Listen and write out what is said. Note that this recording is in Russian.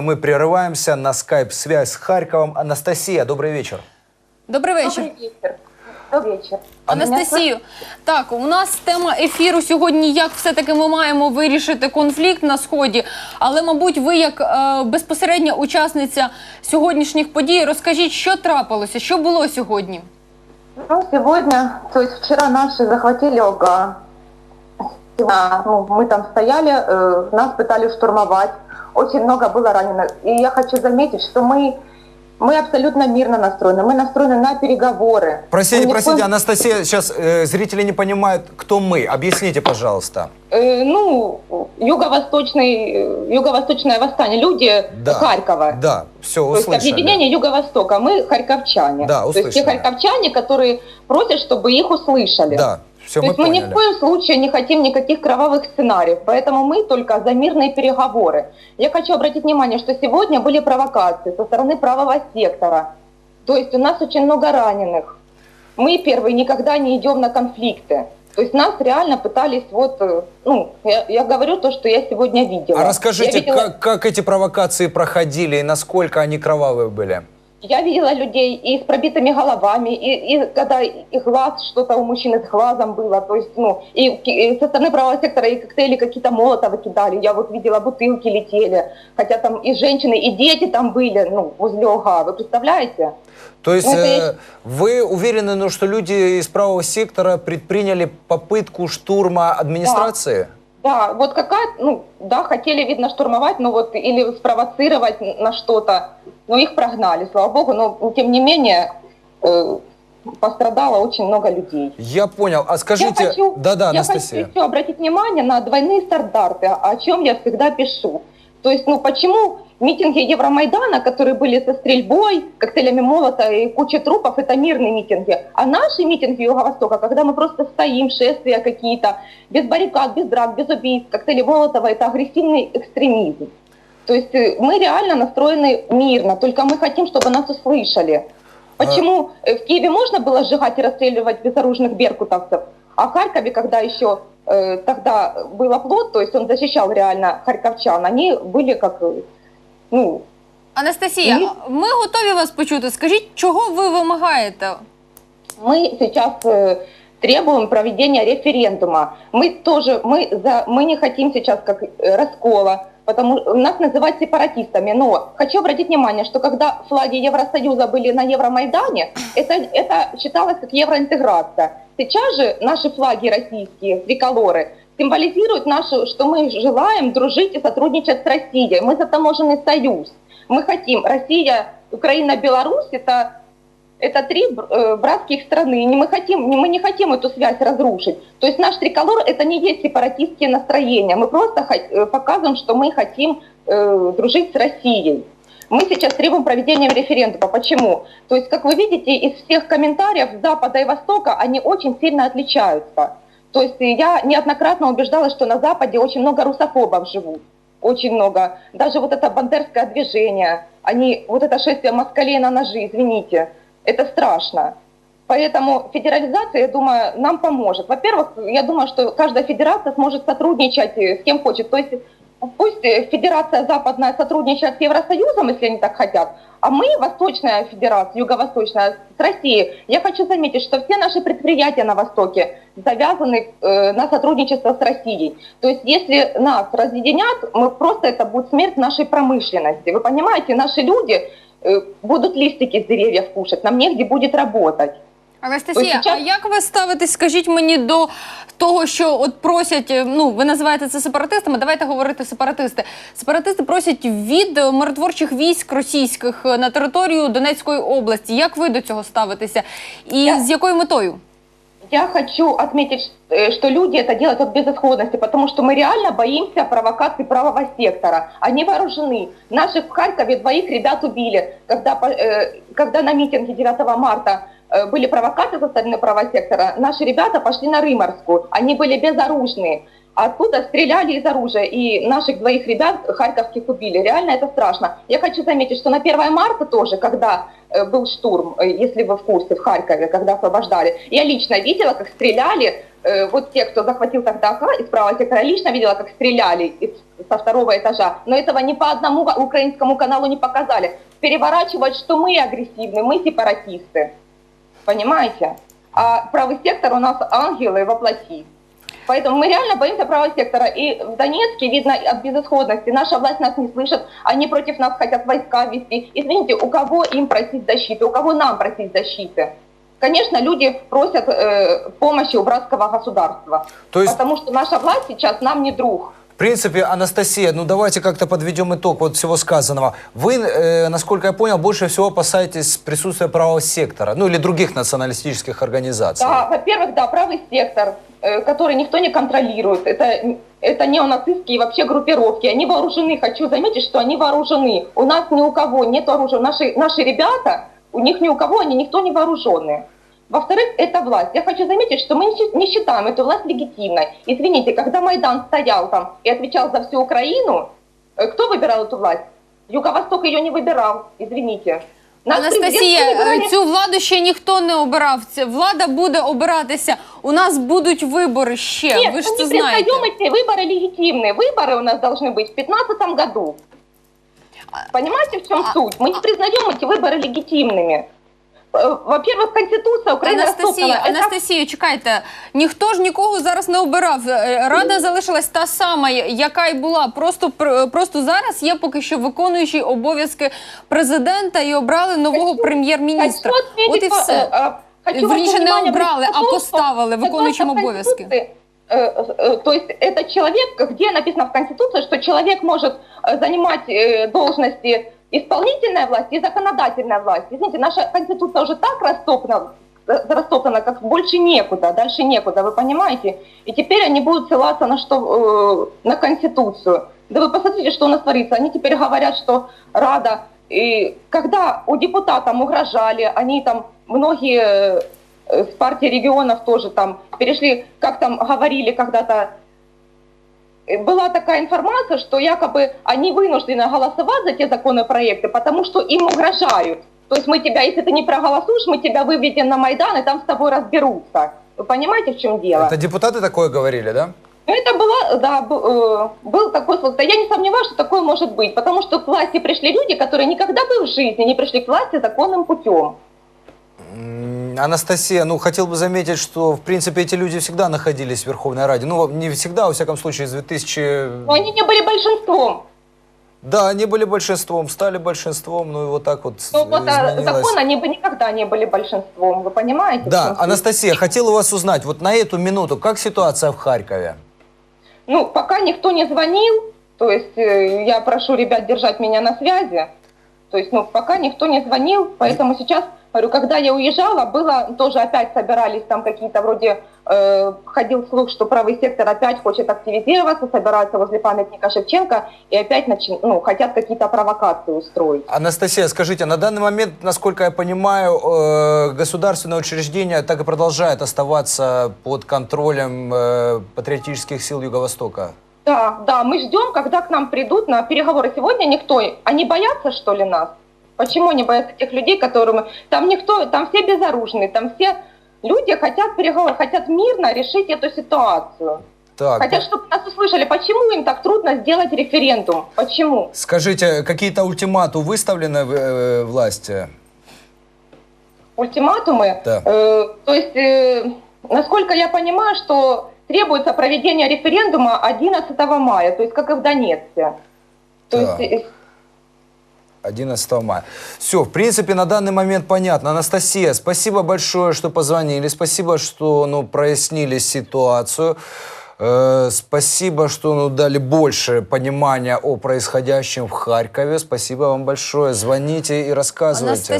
Мы прерываемся на скайп-связь с Харьковом. Анастасия, добрый вечер. Добрий вечір. Добрый вечер. Добрый вечер. Анастасію, так, у нас тема ефіру сьогодні, як все-таки ми маємо вирішити конфлікт на Сході. Але, мабуть, ви, як е, безпосередня учасниця сьогоднішніх подій, розкажіть, що трапилося, що було сьогодні? Ну, сегодня, то есть вчера наши захватили ОГА. Сегодня, ну, мы там стояли, э, нас пытались штурмовать. Очень много было раненых. И я хочу заметить, что мы, мы абсолютно мирно настроены. Мы настроены на переговоры. Простите, Мы простите, коем- Анастасия, сейчас э, зрители не понимают, кто мы. Объясните, пожалуйста. Э, ну, юго-восточный, э, юго-восточное восстание, люди Да. Харькова. Да, все, То есть услышали. объединение Юго-Востока, мы харьковчане. Да, То есть те услышали. харьковчане, которые просят, чтобы их услышали. Да, все, То мы есть мы ни в коем случае не хотим никаких кровавых сценариев, поэтому мы только за мирные переговоры. Я хочу обратить внимание, что сегодня были провокации со стороны правого сектора. То есть у нас очень много раненых. Мы первые никогда не идем на конфликты. То есть нас реально пытались вот, э, ну, я, я говорю то, что я сегодня видела. А Я расскажите, видела- как, как эти провокации проходили и насколько они кровавые были? Я видела людей и с пробитыми головами, и, и когда и глаз, что-то у мужчины с глазом было, то есть, ну, и, и со стороны правого сектора и коктейли какие-то молотовы кидали, я вот видела, бутылки летели, хотя там и женщины, и дети там были, ну, возле ОГА, вы представляете? То есть Ну, э, вы уверены, ну, что люди из правого сектора предприняли попытку штурма администрации? Да, вот какая, ну, да, хотели, видно, штурмовать, но вот, или спровоцировать на что-то, но их прогнали, слава богу, но, тем не менее, э, пострадало очень много людей. Я понял. А скажите... Я Да-да, я Анастасия. хочу обратить внимание на двойные стандарты, о чем я всегда пишу. То есть, ну почему митинги Евромайдана, которые были со стрельбой, коктейлями молота и кучей трупов, это мирные митинги. А наши митинги Юго-Востока, когда мы просто стоим, шествия какие-то, без баррикад, без драк, без убийств, коктейли молотова, это агрессивный экстремизм. То есть э, мы реально настроены мирно, только мы хотим, чтобы нас услышали. Почему э, в Киеве можно было сжигать и расстреливать безоружных беркутовцев, а в Харькове, когда еще тогда был оплот, то есть он защищал реально харьковчан, они были как, э, ну, Анастасія, Ні. ми готові вас почути. Скажіть, чого ви вимагаєте? мы сейчас э, требуем проведения референдума. Мы тоже, мы, за, мы не хотим сейчас как э, раскола, потому что нас называют сепаратистами. Но хочу обратить внимание, что когда флаги Евросоюза были на Евромайдане, это, это считалось как евроинтеграция. Сейчас же наши флаги российские, триколоры, символизируют нашу, что мы желаем дружить и сотрудничать с Россией. Мы за таможенный союз. Мы хотим Россия, Украина, Беларусь, это это три э, братских страны. и Мы, хотим, мы не хотим эту связь разрушить. То есть наш триколор это не есть сепаратистские настроения. Мы просто э, показываем, что мы хотим э, дружить с Россией. Мы сейчас требуем проведения референдума. Почему? То есть, как вы видите, из всех комментариев Запада и Востока они очень сильно отличаются. То есть я неоднократно убеждалась, что на Западе очень много русофобов живут. Очень много. Даже вот это бандерское движение, они, вот это шествие москалей на ножи, извините, это страшно. Поэтому федерализация, я думаю, нам поможет. Во-первых, я думаю, что каждая федерация сможет сотрудничать э, с кем хочет. То есть пусть э, федерация западная сотрудничает с Евросоюзом, если они так хотят, а мы, Восточная Федерация, Юго-Восточная, с Россией. Я хочу заметить, что все наши предприятия на Востоке завязаны э, на сотрудничество с Россией. То есть если нас разъединят, мы просто это будет смерть нашей промышленности. Вы понимаете, наши люди э, будут листики с деревьев кушать, нам негде будет работать. Анастасія, а як ви ставитесь, скажіть мені, до того, що от просять, е, ну ви називаєте це сепаратистами, давайте говорити сепаратисти. Сепаратисти просять від е, миротворчих військ російських е, на територію Донецької області. Як ви до цього ставитеся? І Я- з якою метою? Я хочу отметить, э, что люди это делают от безысходности, потому что мы реально боимся провокаций правого сектора. Они вооружены. Наших в Харькове двоих ребят убили, когда, э, когда на митинге 9 марта э, были провокации со стороны правого сектора. Наши ребята пошли на Рыморскую. Они были безоружные. Оттуда стреляли из оружия, и наших двоих ребят харьковских убили. Реально это страшно. Я хочу заметить, что на 1 марта тоже, когда э, был штурм, э, если вы в курсе, в Харькове, когда освобождали, я лично видела, как стреляли э, вот те, кто захватил тогда из правого сектора, лично видела, как стреляли из- со второго этажа, но этого ни по одному украинскому каналу не показали. Переворачивать, что мы агрессивны, мы сепаратисты. Понимаете? А правый сектор у нас ангелы во плоти. Поэтому мы реально боимся правого сектора. И в Донецке видно от безысходности. Наша власть нас не слышит, они против нас хотят войска вести. Извините, у кого им просить защиты, у кого нам просить защиты? Конечно, люди просят э, помощи у братского государства. То есть- Потому что наша власть сейчас нам не друг. Принципе, Анастасия, ну давайте как-то подведем итог вот всего сказанного. Вы, э, насколько я понял, больше всего опасаетесь присутствия правого сектора, ну или других националистических организаций. Да, во-первых, да, правый сектор, э, который никто не контролирует. Это, это неонацистские вообще группировки. Они вооружены. Хочу заметить, что они вооружены. У нас ни у кого нет оружия. Наши, наши ребята, у них ни у кого, они никто не вооруженные. Во-вторых, это власть. Я хочу заметить, что мы не щи- не считаем эту власть легитимной. Извините, когда Майдан стоял там и отвечал за всю Украину, э, кто выбирал эту власть? Юго-Восток ее не выбирал, извините. Наш президент Анастасія, выбирали- е, цю владу ще ніхто не обирав. Ця влада буде обиратися. У нас будуть вибори ще. Нет, Ви ж мы це не знаєте. признаем эти выборы легитимные. Выборы у нас должны быть в 2015 году. Понимаете, в чем а- суть? Мы не признаем эти выборы легитимными. Э, Во-первых, Конституция Украины Анастасія, растоптана. Это- Анастасія, чекайте, ніхто ж нікого зараз не обирав. Е, Рада залишилась та сама, яка й була. Просто пр- просто зараз є поки що виконуючий обов'язки президента і обрали нового Хочу- прем'єр-міністра. Хочу отметить От і по- все. э, э, хочу Вернее, ваше не внимание убрали, обратить а на то, поставили что виконуючим согласно обов'язки. Конституции, э, э, То есть это человек, где написано в Конституции, что человек может э, занимать э, должности исполнительная власть и законодательная власть. Извините, наша Конституция уже так растоптана, э, растоптана, как больше некуда, дальше некуда, вы понимаете? И теперь они будут ссылаться на что? э, На Конституцию. Да вы посмотрите, что у нас творится. Они теперь говорят, что Рада, и когда у депутатам угрожали, они там, многие э, с партии регионов тоже там перешли, как там говорили когда-то, была такая информация, что якобы они вынуждены голосовать за те законопроекты, потому что им угрожают. То есть мы тебя, если ты не проголосуешь, мы тебя выведем на Майдан, и там с тобой разберутся. Вы понимаете, в чем дело? Это депутаты такое говорили, да? Ну, Это было, да, э, был такой случай. Я не сомневаюсь, что такое может быть, потому что к власти пришли люди, которые никогда бы в жизни не пришли к власти законным путем. Анастасия, ну хотел бы заметить, что в принципе эти люди всегда находились в Верховной Раде. Ну не всегда, во всяком случае, с 2000... Но они не были большинством. Да, они были большинством, стали большинством, ну и вот так вот Но вот а, закон они бы никогда не были большинством, вы понимаете? Да? Анастасия, хотел у вас узнать, вот на эту минуту, как ситуация в Харькове? Ну, пока никто не звонил, то есть э, я прошу ребят держать меня на связи. То есть, ну, пока никто не звонил, поэтому сейчас, говорю, когда я уезжала, было тоже опять собирались там какие-то вроде, э, ходил слух, что правый сектор опять хочет активизироваться, собираются возле памятника Шевченко и опять начи- ну, хотят какие-то провокации устроить. Анастасия, скажите, на данный момент, насколько я понимаю, э, государственное учреждение так и продолжает оставаться под контролем э, патриотических сил Юго-Востока? Да, да, мы ждем, когда к нам придут на переговоры. Сегодня никто, они боятся, что ли, нас? Почему они боятся тех людей, которым... Там никто, там все безоружные, там все люди хотят переговоров, хотят мирно решить эту ситуацию. Так, Хотят, чтобы нас услышали. Почему им так трудно сделать референдум? Почему? скажите, какие-то ультимату выставлены в, э, власти? Ультиматумы? Да. Э, то есть, э, насколько я понимаю, что требуется проведение референдума 11 мая, то есть как и в Донецке. То Так. есть э, 11 мая. Все, в принципе, на данный момент понятно. Анастасия, спасибо большое, что позвонили. Спасибо, что ну, прояснили ситуацию. Э, спасибо, что ну, дали больше понимания о происходящем в Харькове. Спасибо вам большое. Звоните и рассказывайте.